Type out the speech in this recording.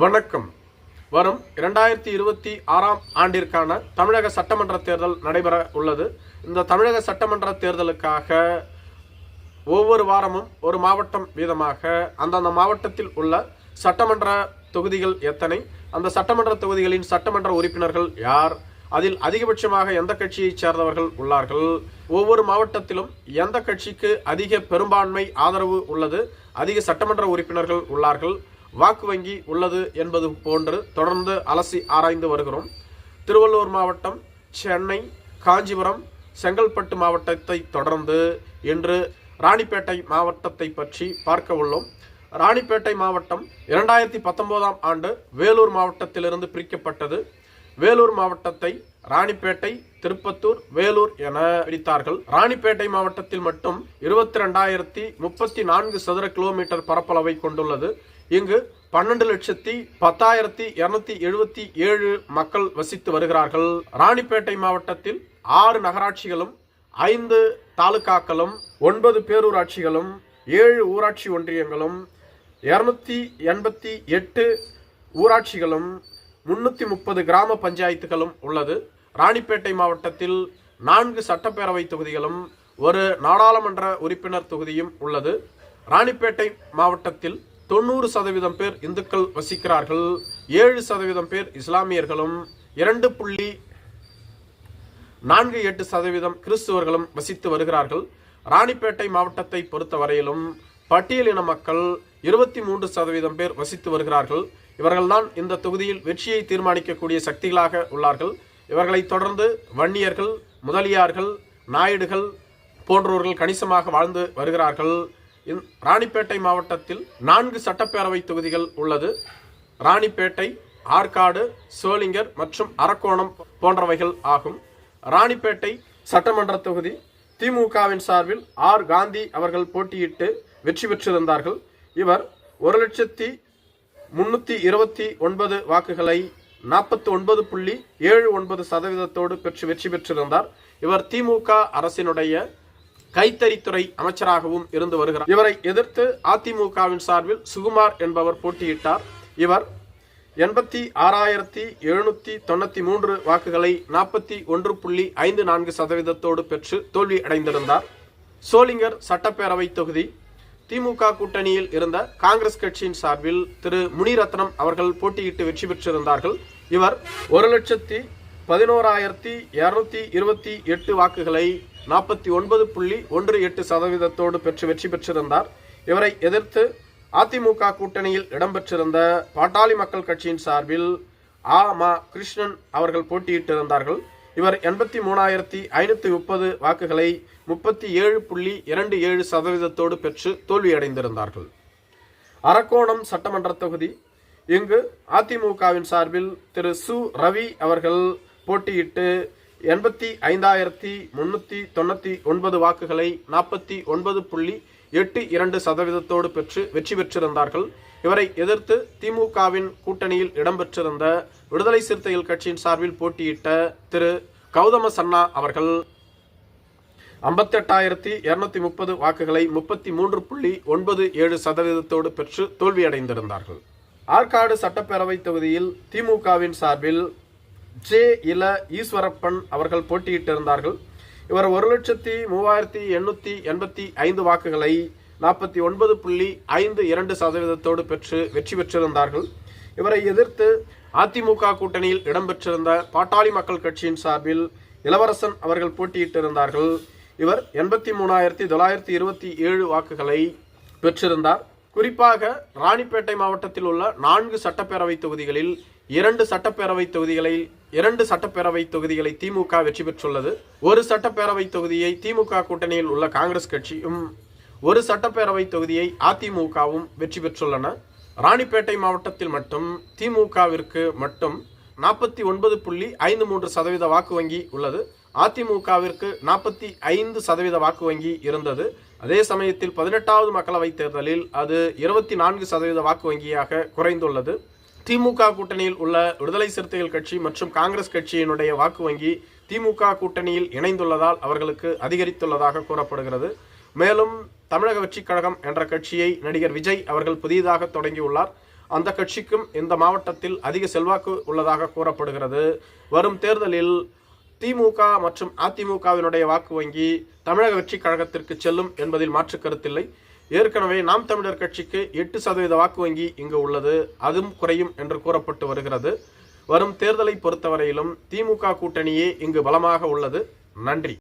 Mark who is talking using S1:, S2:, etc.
S1: வணக்கம். வரும் இரண்டாயிரத்தி இருபத்தி ஆறாம் ஆண்டிற்கான தமிழக சட்டமன்ற தேர்தல் நடைபெற உள்ளது. இந்த தமிழக சட்டமன்ற தேர்தலுக்காக ஒவ்வொரு வாரமும் ஒரு மாவட்டம் வீதமாக அந்தந்த மாவட்டத்தில் உள்ள சட்டமன்ற தொகுதிகள் எத்தனை? அந்த சட்டமன்ற தொகுதிகளின் சட்டமன்ற உறுப்பினர்கள் யார்? அதில் அதிகபட்சமாக எந்த கட்சியைச் சேர்ந்தவர்கள் உள்ளார்கள்? ஒவ்வொரு மாவட்டத்திலும் எந்த கட்சிக்கு அதிக பெரும்பான்மை ஆதரவு உள்ளது? அதிக சட்டமன்ற உறுப்பினர்கள் உள்ளார்கள். வாக்கு வங்கி உள்ளது என்பது போன்று தொடர்ந்து அலசி ஆராய்ந்து வருகிறோம். திருவள்ளூர் மாவட்டம் சென்னை காஞ்சிபுரம் செங்கல்பட்டு மாவட்டத்தை தொடர்ந்து இன்று ராணிப்பேட்டை மாவட்டத்தை பற்றி பார்க்க உள்ளோம். ராணிப்பேட்டை மாவட்டம் இரண்டாயிரத்தி பத்தொன்பதாம் ஆண்டு வேலூர் மாவட்டத்திலிருந்து பிரிக்கப்பட்டது. வேலூர் மாவட்டத்தை ராணிப்பேட்டை திருப்பத்தூர் வேலூர் என பிரித்தார்கள். ராணிப்பேட்டை மாவட்டத்தில் மட்டும் இருபத்தி ரெண்டாயிரத்தி முப்பத்தி நான்கு சதுர கிலோமீட்டர் பரப்பளவை கொண்டுள்ளது. இங்கு பன்னெண்டு லட்சத்தி பத்தாயிரத்தி இருநூத்தி எழுபத்தி ஏழு மக்கள் வசித்து வருகிறார்கள். ராணிப்பேட்டை மாவட்டத்தில் ஆறு நகராட்சிகளும் ஐந்து தாலுகாக்களும் ஒன்பது பேரூராட்சிகளும் ஏழு ஊராட்சி ஒன்றியங்களும் இருநூத்தி எண்பத்தி எட்டு ஊராட்சிகளும் முன்னூற்றி முப்பது கிராம பஞ்சாயத்துகளும் உள்ளது. ராணிப்பேட்டை மாவட்டத்தில் நான்கு சட்டப்பேரவை தொகுதிகளும் ஒரு நாடாளுமன்ற உறுப்பினர் தொகுதியும் உள்ளது. ராணிப்பேட்டை மாவட்டத்தில் தொண்ணூறு சதவீதம் பேர் இந்துக்கள் வசிக்கிறார்கள் ஏழு சதவீதம் பேர் இஸ்லாமியர்களும் இரண்டு புள்ளி நான்கு எட்டு சதவீதம் கிறிஸ்துவர்களும் வசித்து வருகிறார்கள். ராணிப்பேட்டை மாவட்டத்தை பொறுத்தவரையிலும் பட்டியலின மக்கள் இருபத்தி மூன்று சதவீதம் பேர் வசித்து வருகிறார்கள். இவர்கள்தான் இந்த தொகுதியில் வெற்றியை தீர்மானிக்கக்கூடிய சக்திகளாக உள்ளார்கள். இவர்களை தொடர்ந்து வன்னியர்கள் முதலியார்கள் நாயுடுகள் போன்றவர்கள் கணிசமாக வாழ்ந்து வருகிறார்கள். ராணிப்பேட்டை மாவட்டத்தில் நான்கு சட்டப்பேரவை தொகுதிகள் உள்ளது. ராணிப்பேட்டை ஆற்காடு சோளிங்கர் மற்றும் அரக்கோணம் போன்றவைகள் ஆகும். ராணிப்பேட்டை சட்டமன்ற தொகுதி திமுகவின் சார்பில் ஆர். காந்தி அவர்கள் போட்டியிட்டு வெற்றி பெற்றிருந்தார்கள். இவர் ஒரு லட்சத்தி முன்னூற்றி இருபத்தி ஒன்பது வாக்குகளை நாற்பத்தி ஒன்பது புள்ளி ஏழு ஒன்பது சதவீதத்தோடு பெற்று வெற்றி பெற்றிருந்தார். இவர் திமுக அரசினுடைய கைத்தறித்துறை அமைச்சராகவும் இருந்து வருகிறார். இவரை எதிர்த்து அதிமுகவின் சார்பில் சுகுமார் என்பவர் போட்டியிட்டார். இவர் எண்பத்தி ஆறாயிரத்தி எழுநூத்தி தொண்ணூத்தி மூன்று வாக்குகளை நாற்பத்தி ஒன்று புள்ளி ஐந்து நான்கு சதவீதத்தோடு பெற்று தோல்வி அடைந்திருந்தார். சோளிங்கர் சட்டப்பேரவை தொகுதி திமுக கூட்டணியில் இருந்த காங்கிரஸ் கட்சியின் சார்பில் திரு முனிரத்னம் அவர்கள் போட்டியிட்டு வெற்றி பெற்றிருந்தார்கள். இவர் ஒரு லட்சத்தி பதினோராயிரத்தி இருநூத்தி இருபத்தி எட்டு வாக்குகளை நாற்பத்தி ஒன்பது புள்ளி ஒன்று எட்டு சதவீதத்தோடு பெற்று வெற்றி பெற்றிருந்தார். இவரை எதிர்த்து அதிமுக கூட்டணியில் இடம்பெற்றிருந்த பாட்டாளி மக்கள் கட்சியின் சார்பில் ஆ மா கிருஷ்ணன் அவர்கள் போட்டியிட்டிருந்தார்கள். இவர் எண்பத்தி மூணாயிரத்தி ஐநூத்தி முப்பது வாக்குகளை முப்பத்தி ஏழு புள்ளி இரண்டு ஏழு சதவீதத்தோடு பெற்று தோல்வியடைந்திருந்தார்கள். அரக்கோணம் சட்டமன்ற தொகுதி. இங்கு அதிமுகவின் சார்பில் திரு சு ரவி அவர்கள் போட்டியிட்டு எண்பத்தி ஐந்தாயிரத்தி முன்னூற்றி தொண்ணூற்றி ஒன்பது வாக்குகளை நாற்பத்தி ஒன்பது புள்ளி எட்டு இரண்டு சதவீதத்தோடு பெற்று வெற்றி பெற்றிருந்தார்கள். இவரை எதிர்த்து திமுகவின் கூட்டணியில் இடம்பெற்றிருந்த விடுதலை சிறுத்தைகள் கட்சியின் சார்பில் போட்டியிட்ட திரு கௌதம சன்னா அவர்கள் ஐம்பத்தெட்டாயிரத்தி இருநூத்தி முப்பது வாக்குகளை முப்பத்தி மூன்று புள்ளி ஒன்பது ஏழு சதவீதத்தோடு பெற்று தோல்வியடைந்திருந்தார்கள். ஆற்காடு சட்டப்பேரவை தொகுதியில் திமுகவின் சார்பில் ஜே இல ஈஸ்வரப்பன் அவர்கள் போட்டியிட்டிருந்தார்கள். இவர் ஒரு லட்சத்தி மூவாயிரத்தி எண்ணூத்தி எண்பத்தி ஐந்து வாக்குகளை நாற்பத்தி ஒன்பது புள்ளி ஐந்து இரண்டு சதவீதத்தோடு பெற்று வெற்றி பெற்றிருந்தார்கள். இவரை எதிர்த்து அதிமுக கூட்டணியில் இடம்பெற்றிருந்த பாட்டாளி மக்கள் கட்சியின் சார்பில் இளவரசன் அவர்கள் போட்டியிட்டிருந்தார்கள். இவர் எண்பத்தி மூணாயிரத்தி தொள்ளாயிரத்தி இருபத்தி ஏழு வாக்குகளை பெற்றிருந்தார். குறிப்பாக ராணிப்பேட்டை மாவட்டத்தில் உள்ள நான்கு சட்டப்பேரவை தொகுதிகளில் இரண்டு சட்டப்பேரவை தொகுதிகளை இரண்டு சட்டப்பேரவை தொகுதிகளை திமுக வெற்றி பெற்றுள்ளது. ஒரு சட்டப்பேரவை தொகுதியை திமுக கூட்டணியில் உள்ள காங்கிரஸ் கட்சியும் ஒரு சட்டப்பேரவை தொகுதியை அதிமுகவும் வெற்றி பெற்றுள்ளன. ராணிப்பேட்டை மாவட்டத்தில் மட்டும் திமுகவிற்கு மட்டும் நாற்பத்தி ஒன்பது புள்ளி ஐந்து மூன்று சதவீத வாக்கு வங்கி உள்ளது. அதிமுகவிற்கு நாற்பத்தி ஐந்து சதவீத வாக்கு வங்கி இருந்தது. அதே சமயத்தில் பதினெட்டாவது மக்களவைத் தேர்தலில் அது இருபத்தி நான்கு சதவீத வாக்கு வங்கியாக குறைந்துள்ளது. திமுக கூட்டணியில் உள்ள விடுதலை சிறுத்தைகள் கட்சி மற்றும் காங்கிரஸ் கட்சியினுடைய வாக்கு வங்கி திமுக கூட்டணியில் இணைந்துள்ளதால் அவர்களுக்கு அதிகரித்துள்ளதாக கூறப்படுகிறது. மேலும் தமிழக வெற்றிக் கழகம் என்ற கட்சியை நடிகர் விஜய் அவர்கள் புதிதாக தொடங்கியுள்ளார். அந்த கட்சிக்கும் இந்த மாவட்டத்தில் அதிக செல்வாக்கு உள்ளதாக கூறப்படுகிறது. வரும் தேர்தலில் திமுக மற்றும் அதிமுகவினுடைய வாக்கு வங்கி தமிழக வெற்றிக் கழகத்திற்கு செல்லும் என்பதில் மாற்று கருத்தில்லை. ஏற்கனவே நாம் தமிழர் கட்சிக்கு எட்டு சதவீத வாக்கு வங்கி இங்கு உள்ளது. அதுவும் குறையும் என்று கூறப்பட்டு வருகிறது. வரும் தேர்தலை பொறுத்தவரையிலும் திமுக கூட்டணியே இங்கு பலமாக உள்ளது. நன்றி.